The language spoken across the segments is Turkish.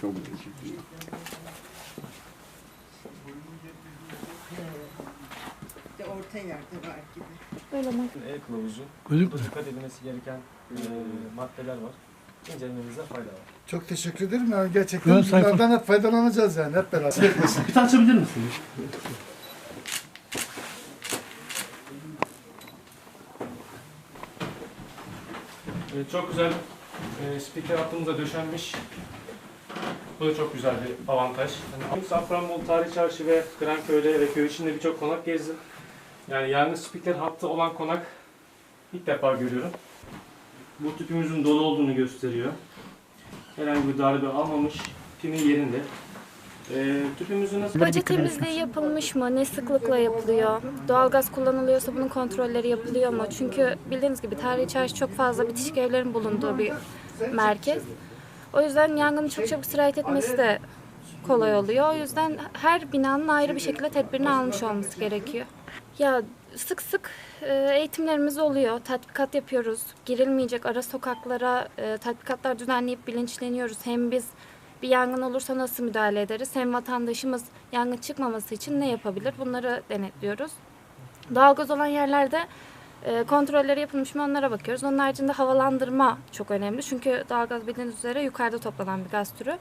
Çok teşekkür ederim. Bir de orta yerde var gibi. Öyle mi? E kılavuzu. Dikkat edilmesi gereken e, maddeler var. İncelemenize fayda var. Çok teşekkür ederim. Yani gerçekten Ön sayfa- bunlardan hep faydalanacağız yani hep beraber. Bir tane açabilir misiniz? Evet, çok güzel e, spiker hattımıza döşenmiş. Bu da çok güzel bir avantaj. Yani Safranbolu Tarih Çarşı ve Kıranköy'de ve köy içinde birçok konak gezdim. Yani yangın spiker hattı olan konak ilk defa görüyorum. Bu tüpümüzün dolu olduğunu gösteriyor. Herhangi bir darbe almamış. Pimi yerinde. E, nasıl... Baca temizliği yapılmış mı? Ne sıklıkla yapılıyor? Doğalgaz kullanılıyorsa bunun kontrolleri yapılıyor mu? Çünkü bildiğiniz gibi tarihi çarşı çok fazla bitişik evlerin bulunduğu bir merkez. O yüzden yangının çok çabuk sirayet etmesi de kolay oluyor. O yüzden her binanın ayrı bir şekilde tedbirini almış olması gerekiyor. Ya sık sık e, eğitimlerimiz oluyor. Tatbikat yapıyoruz. Girilmeyecek ara sokaklara e, tatbikatlar düzenleyip bilinçleniyoruz. Hem biz bir yangın olursa nasıl müdahale ederiz? Hem vatandaşımız yangın çıkmaması için ne yapabilir? Bunları denetliyoruz. Doğalgaz olan yerlerde e, kontrolleri yapılmış mı onlara bakıyoruz. Onun haricinde havalandırma çok önemli. Çünkü doğalgaz bildiğiniz üzere yukarıda toplanan bir gaz türü.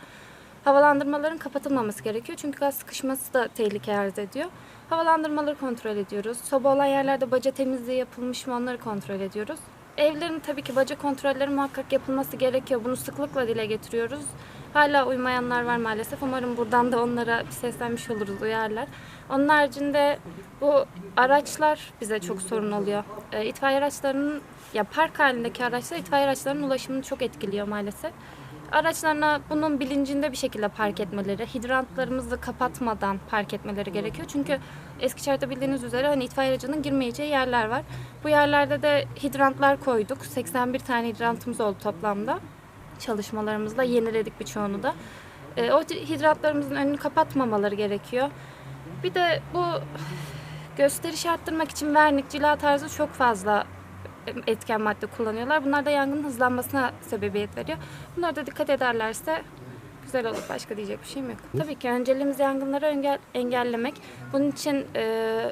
Havalandırmaların kapatılmaması gerekiyor. Çünkü gaz sıkışması da tehlike arz ediyor. Havalandırmaları kontrol ediyoruz. Soba olan yerlerde baca temizliği yapılmış mı onları kontrol ediyoruz. Evlerin tabii ki baca kontrolleri muhakkak yapılması gerekiyor. Bunu sıklıkla dile getiriyoruz. Hala uymayanlar var maalesef. Umarım buradan da onlara bir seslenmiş oluruz, uyarlar. Onun haricinde bu araçlar bize çok sorun oluyor. E, itfaiye araçlarının, ya park halindeki araçlar itfaiye araçlarının ulaşımını çok etkiliyor maalesef. Araçlarına bunun bilincinde bir şekilde park etmeleri, hidrantlarımızı kapatmadan park etmeleri gerekiyor. Çünkü Eskişehir'de bildiğiniz üzere hani itfaiye aracının girmeyeceği yerler var. Bu yerlerde de hidrantlar koyduk. 81 tane hidrantımız oldu toplamda çalışmalarımızla yeniledik birçoğunu da. E, o hidrantlarımızın önünü kapatmamaları gerekiyor. Bir de bu gösteriş arttırmak için vernik, cila tarzı çok fazla etken madde kullanıyorlar. Bunlar da yangının hızlanmasına sebebiyet veriyor. Bunlara da dikkat ederlerse güzel olur. Başka diyecek bir şeyim yok. Tabii ki önceliğimiz yangınları engel, engellemek. Bunun için e,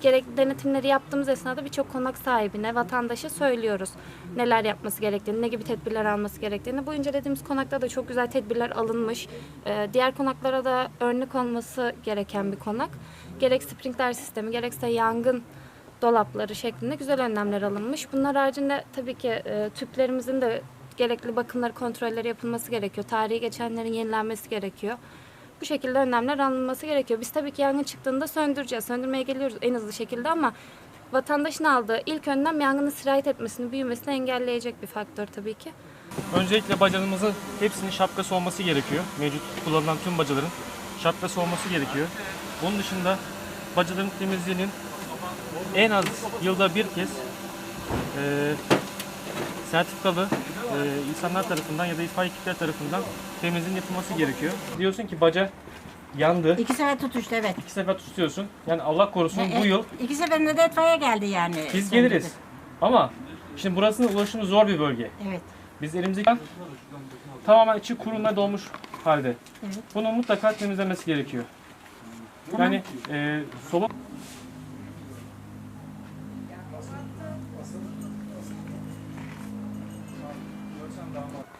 gerekli denetimleri yaptığımız esnada birçok konak sahibine, vatandaşa söylüyoruz neler yapması gerektiğini, ne gibi tedbirler alması gerektiğini. Bu incelediğimiz konakta da çok güzel tedbirler alınmış. Ee, diğer konaklara da örnek olması gereken bir konak. Gerek sprinkler sistemi, gerekse yangın dolapları şeklinde güzel önlemler alınmış. Bunlar haricinde tabii ki e, tüplerimizin de gerekli bakımları, kontrolleri yapılması gerekiyor. Tarihi geçenlerin yenilenmesi gerekiyor. Bu şekilde önlemler alınması gerekiyor. Biz tabii ki yangın çıktığında söndüreceğiz. Söndürmeye geliyoruz en hızlı şekilde ama vatandaşın aldığı ilk önlem yangının sirayet etmesini, büyümesini engelleyecek bir faktör tabii ki. Öncelikle bacanımızın hepsinin şapkası olması gerekiyor. Mevcut kullanılan tüm bacaların şapkası olması gerekiyor. Bunun dışında bacaların temizliğinin en az yılda bir kez e, sertifikalı e, insanlar tarafından ya da itfaiye ekipler tarafından temizliğin yapılması gerekiyor. Diyorsun ki baca yandı. İki sefer tutuştu evet. İki sefer tutuyorsun. Yani Allah korusun bu E, yıl İki seferinde de itfaiye geldi yani. biz Söndürdü. geliriz. Ama şimdi burasının ulaşımı zor bir bölge. Evet. Biz elimizdeki tamamen içi kurumla dolmuş halde. Evet. Bunu mutlaka temizlemesi gerekiyor. Yani e, no.